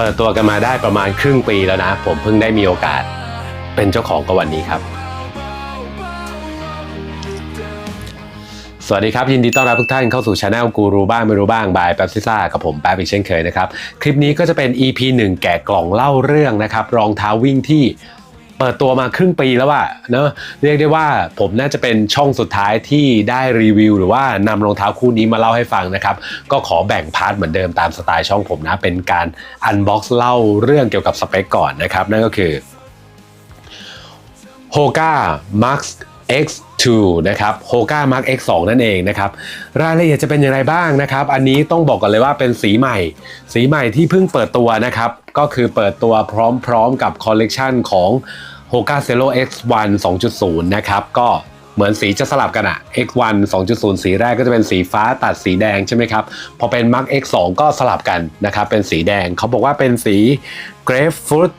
เปิดตัวกันมาได้ประมาณครึ่งปีแล้วนะ ผมเพิ่งได้มีโอกาสเป็นเจ้าของกับวันนี้ครับ สวัสดีครับ ยินดีต้อนรับทุกท่านเข้าสู่ช anel กูรูบ้างไม่รู้บ้างบายแป๊บซิซ่ากับผมแป๊บอีกเช่นเคยนะครับ คลิปนี้ก็จะเป็น EP 1 แกะกล่องเล่าเรื่องนะครับ รองเท้าวิ่งที่ เปิดตัวมาครึ่งปีแล้วอะเนอะเรียกได้ว่าผมน่าจะเป็นช่องสุดท้ายที่ได้รีวิว หรือว่านำรองเท้าคู่นี้มาเล่าให้ฟังนะครับ ก็ขอแบ่งพาร์ทเหมือนเดิมตามสไตล์ช่องผมนะ เป็นการอันบ็อกซ์เล่าเรื่องเกี่ยวกับสเปคก่อนนะครับ นั่นก็คือ Hoka Max X2 นะครับ Hoka Max X2 นั่นเองนะครับ รายละเอียดจะเป็นอย่างไรบ้างนะครับ อันนี้ต้องบอกกันเลยว่าเป็นสีใหม่ สีใหม่ที่เพิ่งเปิดตัวนะครับ ก็คือเปิดตัวพร้อมๆกับคอลเลกชันของ Hoka Zero X1 2.0 นะครับ ก็เหมือนสีจะสลับกันอะ X1 2.0 สีแรกก็จะเป็นสีฟ้าตัดสีแดงใช่ไหมครับ พอเป็น Max X2 ก็สลับกันนะครับ เป็นสีแดง เขาบอกว่าเป็นสี Grapefruit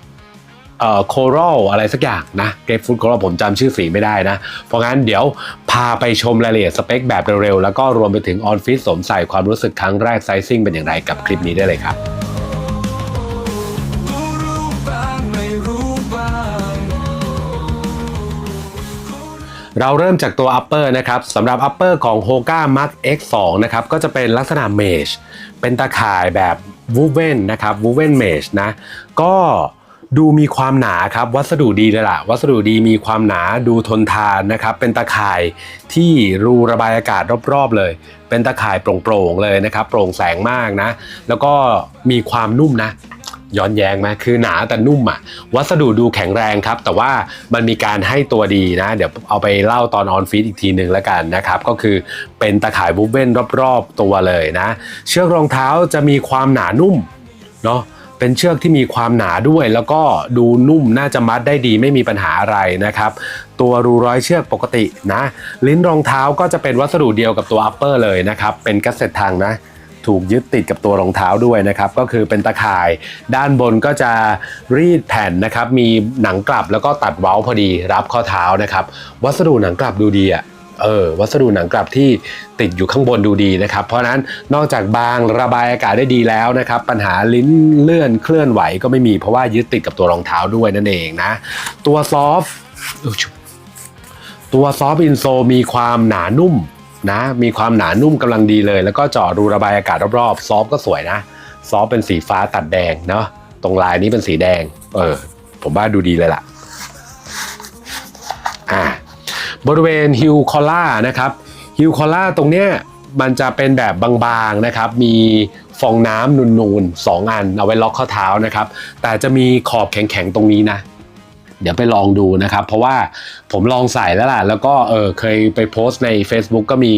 เอ่อโครัลอะไรสักอย่างนะเกรฟฟูดโครัลผมจำชื่อสีไม่ได้นะ เพราะงั้นเดี๋ยวพาไปชมรายละเอียดสเปคแบบเร็วๆ แล้วก็รวมไปถึงออนฟิตสวมใส่ความรู้สึกครั้งแรกไซซิ่งเป็นอย่างไรกับคลิปนี้ได้เลยครับ เราเริ่มจากตัว upper นะครับสำหรับ upper ของ Hoka Max X2 นะครับก็จะเป็นลักษณะ mesh เป็นตาข่ายแบบ woven นะครับ woven mesh นะก็ดูมีความหนาครับวัสดุดีเลยล่ะ วัสดุดีมีความหนาดูทนทานนะครับ เป็นตาข่ายที่รูระบายอากาศรอบๆเลย เป็นตาข่ายโปร่งๆเลยนะครับ โปร่งแสงมากนะ แล้วก็มีความนุ่มนะ ย้อนแย้งไหมคือหนาแต่นุ่มอะวัสดุดูแข็งแรงครับ แต่ว่ามันมีการให้ตัวดีนะ เดี๋ยวเอาไปเล่าตอนออนฟีดอีกทีหนึ่งแล้วกันนะครับ ก็คือเป็นตะข่ายบูเบ้นรอบๆตัวเลยนะ เชือกรองเท้าจะมีความหนานุ่มเนาะเป็นเชือกที่มีความหนาด้วย แล้วก็ดูนุ่มน่าจะมัดได้ดีไม่มีปัญหาอะไรนะครับ ตัวรูร้อยเชือกปกตินะ ลิ้นรองเท้าก็จะเป็นวัสดุเดียวกับตัวอัปเปอร์เลยนะครับ เป็นกัสเซ็ตทางนะ ถูกยึดติดกับตัวรองเท้าด้วยนะครับ ก็คือเป็นตะข่ายด้านบนก็จะรีดแผ่นนะครับ มีหนังกลับแล้วก็ตัดเว้าพอดีรับข้อเท้านะครับ วัสดุหนังกลับดูดีอะเออวัสดุหนังกลับที่ติดอยู่ข้างบนดูดีนะครับ เพราะนั้นนอกจากบางระบายอากาศได้ดีแล้วนะครับ ปัญหาลิ้นเลื่อนเคลื่อนไหวก็ไม่มีเพราะว่ายึดติดกับตัวรองเท้าด้วยนั่นเองนะ ตัวซอฟต์ตัวซอฟต์อินโซมีความหนานุ่ม นะมีความหนานุ่มกำลังดีเลย แล้วก็เจาะรูระบายอากาศรอบๆ ซอฟก็สวยนะ ซอฟเป็นสีฟ้าตัดแดงเนาะตรงลายนี้เป็นสีแดง เออ ผมว่าดูดีเลยล่ะ อ่าบริเวณฮิวคอล่านะครับฮิวคอล่าตรงเนี้ยมันจะเป็นแบบบางๆนะครับ มีฟองน้ำนูนๆสองอันเอาไว้ล็อกข้อเท้านะครับ แต่จะมีขอบแข็งๆตรงนี้นะ เดี๋ยวไปลองดูนะครับ เพราะว่าผมลองใส่แล้วล่ะ แล้วก็เออเคยไปโพสต์ใน Facebook ก็มี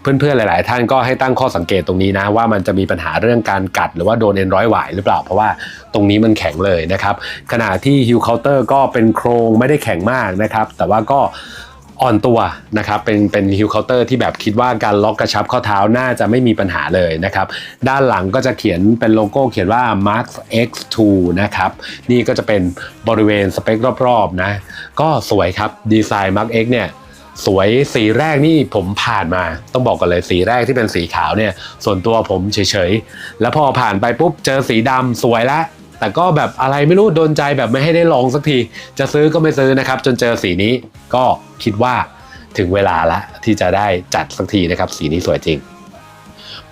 เพื่อนๆหลาย ๆ ท่านก็ให้ตั้งข้อสังเกตตรงนี้นะ ว่ามันจะมีปัญหาเรื่องการกัด หรือว่าโดนเอ็นร้อยหวายหรือเปล่า เพราะว่าตรงนี้มันแข็งเลยนะครับ ขณะที่ฮิวเคาน์เตอร์ก็เป็นโครงไม่ได้แข็งมากนะครับ แต่ว่าก็ อ่อนตัวนะครับเป็นเป็นฮิวเคาน์เตอร์ที่แบบคิดว่าการล็อกกระชับข้อเท้าน่าจะไม่มีปัญหาเลยนะครับด้านหลังก็จะเขียนเป็นโลโก้เขียนว่า Max X2 นะครับนี่ก็จะเป็นบริเวณสเปครอบๆนะก็สวยครับดีไซน์ Max X เนี่ยสวยสีแรกนี่ผมผ่านมา ต้องบอกกันเลยสีแรกที่เป็นสีขาวเนี่ย ส่วนตัวผมเฉยๆ แล้วพอผ่านไปปุ๊บเจอสีดำสวยแล้ว แต่ก็แบบอะไรไม่รู้โดนใจแบบไม่ให้ได้ลองสักที จะซื้อก็ไม่ซื้อนะครับ จนเจอสีนี้ก็คิดว่าถึงเวลาละที่จะได้จัดสักทีนะครับ สีนี้สวยจริง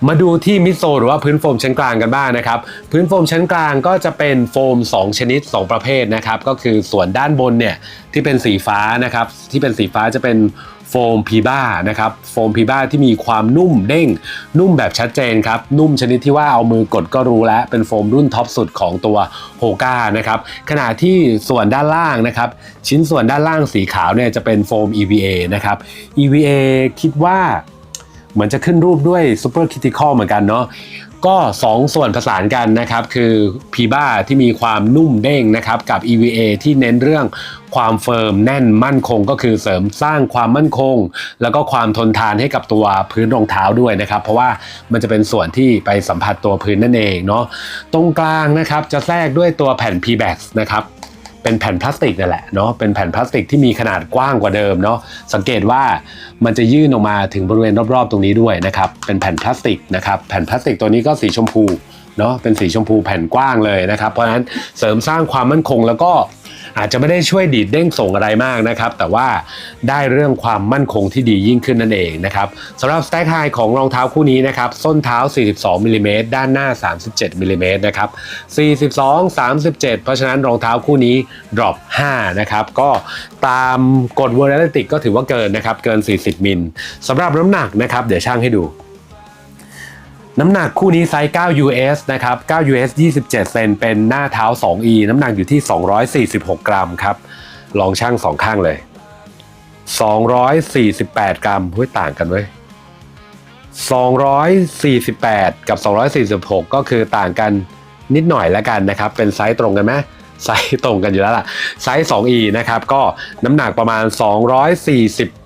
มาดูที่มิโซหรือว่าพื้นโฟมชั้นกลางกันบ้างนะครับ พื้นโฟมชั้นกลางก็จะเป็นโฟม 2 ชนิด 2 ประเภทนะครับ ก็คือส่วนด้านบนเนี่ยที่เป็นสีฟ้านะครับ ที่เป็นสีฟ้าจะเป็น โฟมพีบ้านะครับโฟมพีบ้าที่มีความนุ่มเด้ง นุ่มแบบชัดเจนครับ นุ่มชนิดที่ว่าเอามือกดก็รู้แล้ว เป็นโฟมรุ่นท็อปสุดของตัวโฮก้านะครับขณะที่ส่วนด้านล่างนะครับ ชิ้นส่วนด้านล่างสีขาวเนี่ยจะเป็นโฟม EVA นะครับ EVA คิดว่าเหมือนจะขึ้นรูปด้วย Super Critical เหมือนกันเนาะ ก็2ส่วนผสานกันนะครับ คือ p ีบ้าที่มีความนุ่มเด้งนะครับ กับ EVA ที่เน้นเรื่องความเฟิร์มแน่นมั่นคงก็คือเสริมสร้างความมั่นคง แล้วก็ความทนทานให้กับตัวพื้นรองเท้าด้วยนะครับ เพราะว่ามันจะเป็นส่วนที่ไปสัมผัสตัวพื้นนั่นเองเนาะตรงกลางนะครับจะแทรกด้วยตัวแผ่น p b a x นะครับ เป็นแผ่นพลาสติกนั่นแหละเนาะเป็นแผ่นพลาสติกที่มีขนาดกว้างกว่าเดิมเนาะสังเกตว่ามันจะยื่นออกมาถึงบริเวณรอบๆ ตรงนี้ด้วยนะครับเป็นแผ่นพลาสติกนะครับแผ่นพลาสติกตัวนี้ก็สีชมพู เนาะเป็นสีชมพูแผ่นกว้างเลยนะครับ เพราะฉะนั้นเสริมสร้างความมั่นคงแล้วก็อาจจะไม่ได้ช่วยดีดเด้งส่งอะไรมากนะครับ แต่ว่าได้เรื่องความมั่นคงที่ดียิ่งขึ้นนั่นเองนะครับสำหรับ Stack High ของรองเท้าคู่นี้นะครับ ส้นเท้า 42มิลลิเมตรด้านหน้า 37มิลลิเมตรนะครับ 42 37 เพราะฉะนั้นรองเท้าคู่นี้ drop 5นะครับก็ตามกฎ w o r l a t i c ก็ถือว่าเกินนะครับ เกิน 40 มิลสำหรับน้ำหนักนะครับ เดี๋ยวช่างให้ดู น้ำหนักคู่นี้ไซส์ 9 US นะครับ 9 US 27 เซนเป็นหน้าเท้า 2E น้ำหนักอยู่ที่ 246 กรัมครับ ลองช่างสองข้างเลย 248 กรัมเฮ้ยต่างกันเว้ย248 กับ 246 ก็คือต่างกันนิดหน่อยแล้วกันนะครับ เป็นไซส์ตรงกันไหมไซส์ตรงกันอยู่แล้วล่ะ ไซส์ 2E นะครับ ก็น้ำหนักประมาณ 240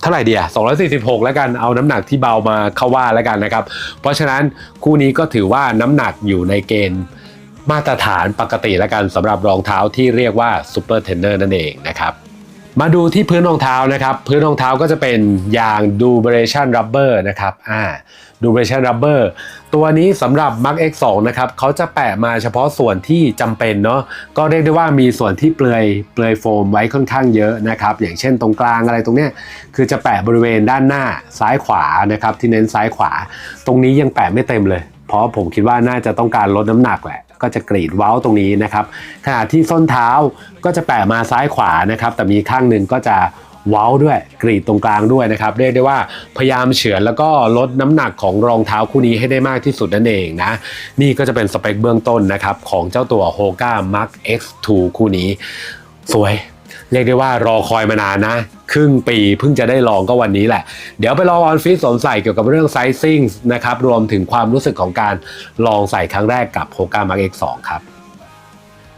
เท่าไหร่ดีอะ246 แล้วกันเอาน้ำหนักที่เบามาเข้าว่าแล้วกันนะครับ เพราะฉะนั้นคู่นี้ก็ถือว่าน้ำหนักอยู่ในเกณฑ์มาตรฐานปกติแล้วกันสำหรับรองเท้าที่เรียกว่าซูเปอร์เทนเนอร์นั่นเองนะครับ มาดูที่พื้นรองเท้านะครับ พื้นรองเท้าก็จะเป็นยาง Duration Rubber นะครับอ่า Duration Rubber ตัวนี้สำหรับ Mark X2 นะครับเขาจะแปะมาเฉพาะส่วนที่จำเป็นเนาะก็เรียกได้ว่ามีส่วนที่เปลือยเปลือยโฟมไว้ค่อนข้างเยอะนะครับ อย่างเช่นตรงกลางอะไรตรงเนี้ยคือจะแปะบริเวณด้านหน้าซ้ายขวานะครับที่เน้นซ้ายขวา ตรงนี้ยังแปะไม่เต็มเลย เพราะผมคิดว่าน่าจะต้องการลดน้ำหนักแหละ ก็จะกรีดเว้าตรงนี้นะครับขณะที่ส้นเท้าก็จะแปะมาซ้ายขวานะครับ แต่มีข้างหนึ่งก็จะเว้าด้วยกรีดตรงกลางด้วยนะครับเรียกได้ว่าพยายามเฉือนแล้วก็ลดน้ำหนักของรองเท้าคู่นี้ให้ได้มากที่สุดนั่นเองนะนี่ก็จะเป็นสเปคเบื้องต้นนะครับของเจ้าตัว Hoka Mark X2 คู่นี้ สวย เรียกได้ว่ารอคอยมานานนะ ครึ่งปีเพิ่งจะได้ลองก็วันนี้แหละ เดี๋ยวไปลองออนฟิตสวมใส่เกี่ยวกับเรื่องไซซิ่งนะครับ รวมถึงความรู้สึกของการลองใส่ครั้งแรกกับ Hoka Mark X2 ครับ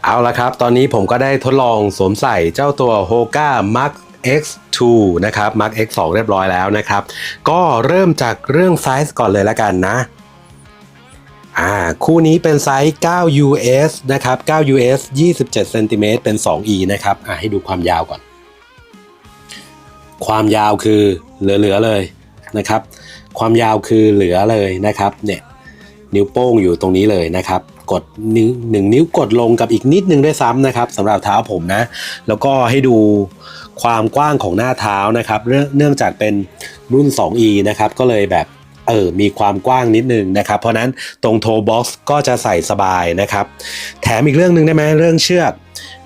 เอาละครับ ตอนนี้ผมก็ได้ทดลองสวมใส่เจ้าตัว Hoka Mark X2 นะครับ Mark X2 เรียบร้อยแล้วนะครับ ก็เริ่มจากเรื่องไซส์ก่อนเลยละกันนะ อ่าคู่นี้เป็นไซส์ 9 US นะครับ 9 US 27เซนติเมตรเป็น 2E นะครับอ่าให้ดูความยาวก่อน ความยาวคือเหลือๆเลยนะครับ ความยาวคือเหลือเลยนะครับเนี่ยนิ้วโป้งอยู่ตรงนี้เลยนะครับ กดนิ้วหนึ่งนิ้วกดลงกับอีกนิดนึงด้วยซ้ำนะครับสำหรับเท้าผมนะ แล้วก็ให้ดูความกว้างของหน้าเท้านะครับ เนื่องเนื่องจากเป็นรุ่น 2E นะครับก็เลยแบบ เออมีความกว้างนิดนึงนะครับ เพราะนั้นตรงโทบ็อกซ์ก็จะใส่สบายนะครับ แถมอีกเรื่องหนึ่งได้ไหมเรื่องเชือก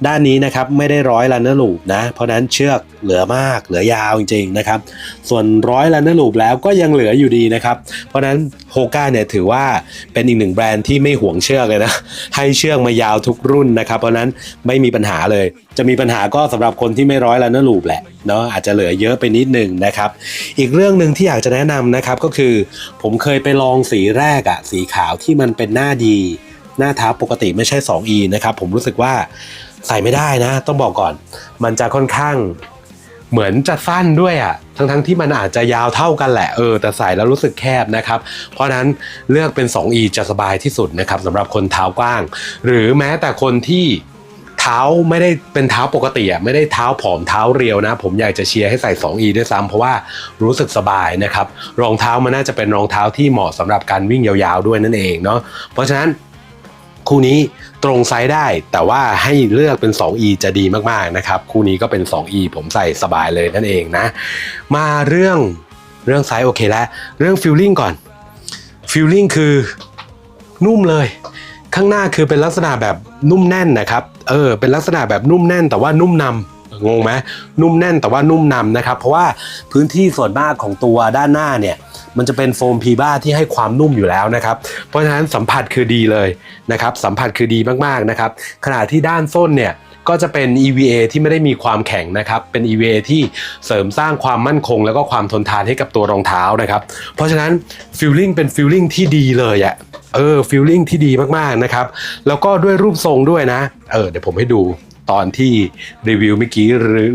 ด้านนี้นะครับไม่ได้ร้อยลันเนอร์ลูปนะ เพราะนั้นเชือกเหลือมากเหลือยาวจริงๆนะครับ ส่วนร้อยลันเนอร์ลูปแล้วก็ยังเหลืออยู่ดีนะครับ เพราะนั้นโฮก้าเนี่ยถือว่าเป็นอีกหนึ่งแบรนด์ที่ไม่ห่วงเชือกเลยนะ ให้เชือกมายาวทุกรุ่นนะครับ เพราะนั้นไม่มีปัญหาเลย จะมีปัญหาก็สำหรับคนที่ไม่ร้อยลันเนอร์ลูปแหละเนาะอาจจะเหลือเยอะไปนิดหนึ่งนะครับ อีกเรื่องหนึ่งที่อยากจะแนะนำนะครับก็คือ ผมเคยไปลองสีแรกอะสีขาวที่มันเป็นหน้าดี หน้าเท้าปกติไม่ใช่ 2E นะครับผมรู้สึกว่า ใส่ไม่ได้นะ ต้องบอกก่อน มันจะค่อนข้างเหมือนจะสั้นด้วยอะทั้งทั้งๆที่มันอาจจะยาวเท่ากันแหละเออแต่ใส่แล้วรู้สึกแคบนะครับ เพราะฉะนั้นเลือกเป็น 2E จะสบายที่สุดนะครับสำหรับคนเท้ากว้าง หรือแม้แต่คนที่เท้าไม่ได้เป็นเท้าปกติอะไม่ได้เท้าผอมเท้าเรียวนะ ผมอยากจะเชียร์ให้ใส่ 2E ด้วยซ้ำเพราะว่ารู้สึกสบายนะครับรองเท้ามันน่าจะเป็นรองเท้าที่เหมาะสำหรับการวิ่งยาวๆด้วยนั่นเองเนาะเพราะฉะนั้น คู่นี้ตรงไซส์ได้ แต่ว่าให้เลือกเป็น 2E จะดีมากๆนะครับ คู่นี้ก็เป็น 2E ผมใส่สบายเลยนั่นเองนะ มาเรื่องเรื่องไซส์โอเคแล้ว เรื่องฟิลลิ่งก่อนฟิลลิ่งคือนุ่มเลย ข้างหน้าคือเป็นลักษณะแบบนุ่มแน่นนะครับ เออ เป็นลักษณะแบบนุ่มแน่น แต่ว่านุ่มนำงงไหมนุ่มแน่นแต่ว่านุ่มนำนะครับ เพราะว่าพื้นที่ส่วนมากของตัวด้านหน้าเนี่ย มันจะเป็นโฟมพีบ้าที่ให้ความนุ่มอยู่แล้วนะครับ เพราะฉะนั้นสัมผัสคือดีเลยนะครับ สัมผัสคือดีมากๆนะครับ ขณะที่ด้านส้นเนี่ยก็จะเป็น EVA ที่ไม่ได้มีความแข็งนะครับ เป็น EVA ที่เสริมสร้างความมั่นคง แล้วก็ความทนทานให้กับตัวรองเท้านะครับ เพราะฉะนั้นฟิลลิ่งเป็นฟิลลิ่งที่ดีเลยอะเออฟิลลิ่งที่ดีมากๆนะครับ แล้วก็ด้วยรูปทรงด้วยนะ เออเดี๋ยวผมให้ดูตอนที่รีวิวเมื่อกี้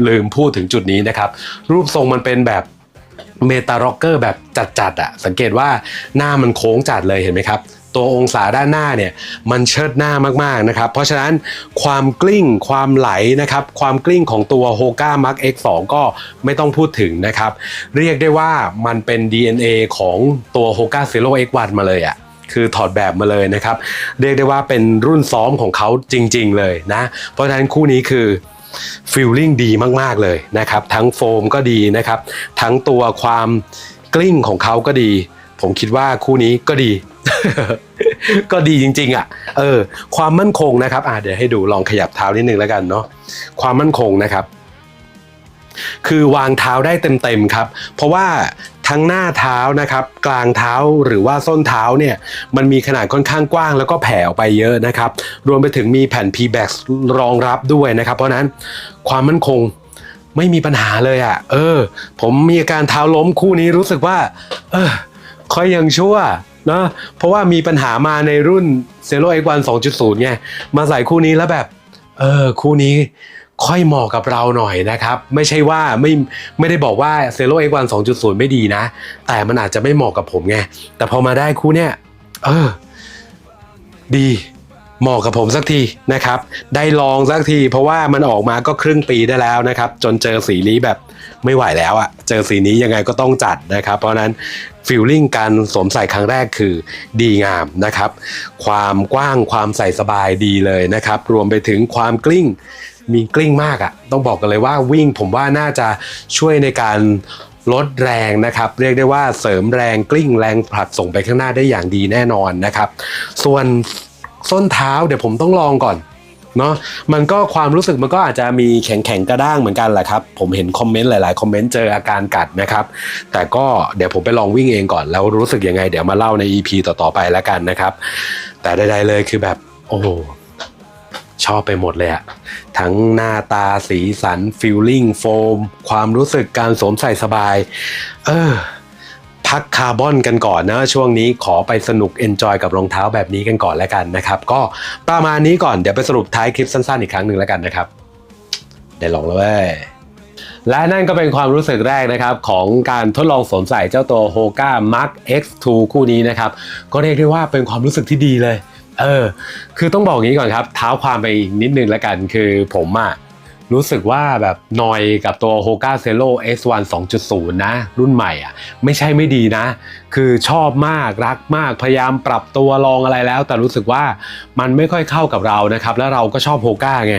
ลืมพูดถึงจุดนี้นะครับ รูปทรงมันเป็นแบบ เมตาร็อกเกอร์แบบจัดๆอะสังเกตว่าหน้ามันโค้งจัดเลยเห็นไหมครับ ตัวองศาด้านหน้าเนี่ยมันเชิดหน้ามากๆนะครับ เพราะฉะนั้นความกลิ้งความไหลนะครับ ความกลิ้งของตัว Hoka Mark X2 ก็ไม่ต้องพูดถึงนะครับ เรียกได้ว่ามันเป็น DNA ของตัว Hoka Zero X1 มาเลยอะคือถอดแบบมาเลยนะครับ เรียกได้ว่าเป็นรุ่นซ้อมของเขาจริง ๆ เลยนะ เพราะฉะนั้นคู่นี้คือ ฟีลลิ่งดีมาก ๆ เลยนะครับ ทั้งโฟมก็ดีนะครับ ทั้งตัวความกลิ้งของเขาก็ดี ผมคิดว่าคู่นี้ก็ดี ก็ดีจริง ๆ อะ เออ ความมั่นคงนะครับอะเดี๋ยวให้ดูลองขยับเท้านิดนึงแล้วกันเนาะความมั่นคงนะครับคือวางเท้าได้เต็มๆครับ เพราะว่า ทั้งหน้าเท้านะครับ กลางเท้าหรือว่าส้นเท้าเนี่ยมันมีขนาดค่อนข้างกว้างแล้วก็แผ่ออกไปเยอะนะครับ รวมไปถึงมีแผ่น p b a c รองรับด้วยนะครับ เพราะนั้นความมั่นคงไม่มีปัญหาเลยอะ่ะ เออ ผมมีอาการเท้าล้มคู่นี้รู้สึกว่า เออค่อยยังชั่วเนะเพราะว่ามีปัญหามาในรุ่น Zero X1 2.0ไงมาใส่คู่นี้แล้วแบบ เออ คู่นี้ ค่อยเหมาะกับเราหน่อยนะครับ ไม่ใช่ว่าไม่ไม่ได้บอกว่า Zero X1 2.0ไม่ดีนะ แต่มันอาจจะไม่เหมาะกับผมไง แต่พอมาได้คู่เนี้ยเออ ดีเหมาะกับผมสักทีนะครับ ได้ลองสักที เพราะว่ามันออกมาก็ครึ่งปีได้แล้วนะครับ จนเจอสีนี้แบบไม่ไหวแล้วอะเจอสีนี้ยังไงก็ต้องจัดนะครับ เพราะฉะนั้นฟิลลิ่งการสวมใส่ครั้งแรกคือดีงามนะครับ ความกว้างความใส่สบายดีเลยนะครับ รวมไปถึงความกลิ้ง มีกลิ้งมากอะ่ะต้องบอกกันเลยว่าวิ่งผมว่าน่าจะช่วยในการลดแรงนะครับ เรียกได้ว่าเสริมแรงกลิ้งแรงผลักส่งไปข้างหน้าได้อย่างดีแน่นอนนะครับ ส่วนส้นเท้าเดี๋ยวผมต้องลองก่อนเนาะมันก็ความรู้สึกมันก็อาจจะมีแข็งแข็งกระด้างเหมือนกันแหละครับ ผมเห็นคอมเมนต์หลาย ๆ คอมเมนต์เจออาการกัดนะครับ แต่ก็เดี๋ยวผมไปลองวิ่งเองก่อน แล้วรู้สึกยังไง เดี๋ยวมาเล่าใน EP ต่อ ๆ ไปแล้วกันนะครับ แต่ใดๆเลยคือแบบโอ้โห ชอบไปหมดเลยอะทั้งหน้าตาสีสันฟิลลิ่งโฟม ความรู้สึกการสวมใส่สบาย เออ พักคาร์บอนกันก่อนนะ ช่วงนี้ขอไปสนุกเอนจอยกับรองเท้าแบบนี้กันก่อนแล้วกันนะครับ ก็ประมาณนี้ก่อนเดี๋ยวไปสรุปท้ายคลิปสั้นๆอีกครั้งหนึ่งแล้วกันนะครับ ได้ลองแล้วเว้ยและนั่นก็เป็นความรู้สึกแรกนะครับ ของการทดลองสวมใส่เจ้าตัว Hoka Mark X2 คู่นี้นะครับ ก็เรียกได้ว่าเป็นความรู้สึกที่ดีเลย เออ คือต้องบอกอย่างนี้ก่อนครับ เท้าความไปอีกนิดนึงแล้วกัน คือผมอะรู้สึกว่าแบบนอยกับตัว Hoka Zero S1 2.0 นะ รุ่นใหม่อะ ไม่ใช่ไม่ดีนะ คือชอบมากรักมากพยายามปรับตัวลองอะไรแล้ว แต่รู้สึกว่ามันไม่ค่อยเข้ากับเรานะครับ แล้วเราก็ชอบ Hoka ไง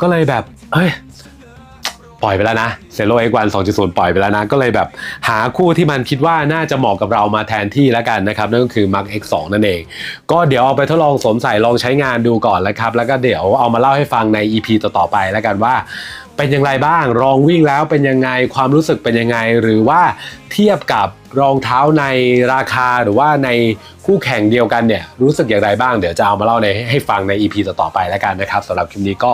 ก็เลยแบบ เอ้ย ปล่อยไปแล้วนะ Zero X1 2.0ปล่อยไปแล้วนะ ก็เลยแบบหาคู่ที่มันคิดว่าน่าจะเหมาะกับเรามาแทนที่แล้วกันนะครับ นั่นก็คือ Mark X2 นั่นเอง ก็เดี๋ยวเอาไปทดลองสวมใส่ลองใช้งานดูก่อนแล้วครับ แล้วก็เดี๋ยวเอามาเล่าให้ฟังใน EP ต่อๆไปแล้วกันว่าเป็นอย่างไรบ้างรองวิ่งแล้วเป็นยังไงความรู้สึกเป็นยังไง หรือว่าเทียบกับรองเท้าในราคาหรือว่าในคู่แข่งเดียวกันเนี่ยรู้สึกอย่างไรบ้างเดี๋ยวจะเอามาเล่าในให้ฟังใน EP ต่อๆไปแล้วกันนะครับสำหรับคลิปนี้ก็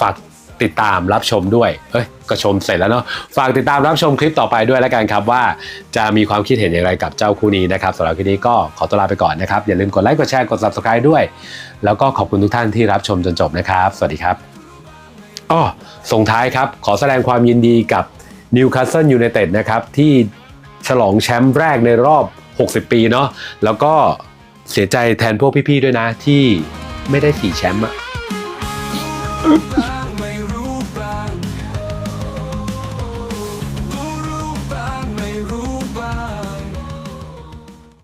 ฝาก ติดตามรับชมด้วย เอ้ยก็ชมเสร็จแล้วเนาะ ฝากติดตามรับชมคลิปต่อไปด้วยแล้วกันครับว่าจะมีความคิดเห็นอย่างไรกับเจ้าคู่นี้นะครับสำหรับคลิปนี้ก็ขอตัวลาไปก่อนนะครับ อย่าลืมกดไลค์ กดแชร์ กด subscribe ด้วย แล้วก็ขอบคุณทุกท่านที่รับชมจนจบนะครับ สวัสดีครับอ้อส่งท้ายครับ ขอแสดงความยินดีกับ Newcastle United นะครับที่ฉลองแชมป์แรกในรอบ 60 ปีเนาะ แล้วก็เสียใจแทนพวกพี่ๆด้วยนะที่ไม่ได้สี่แชมป์อะ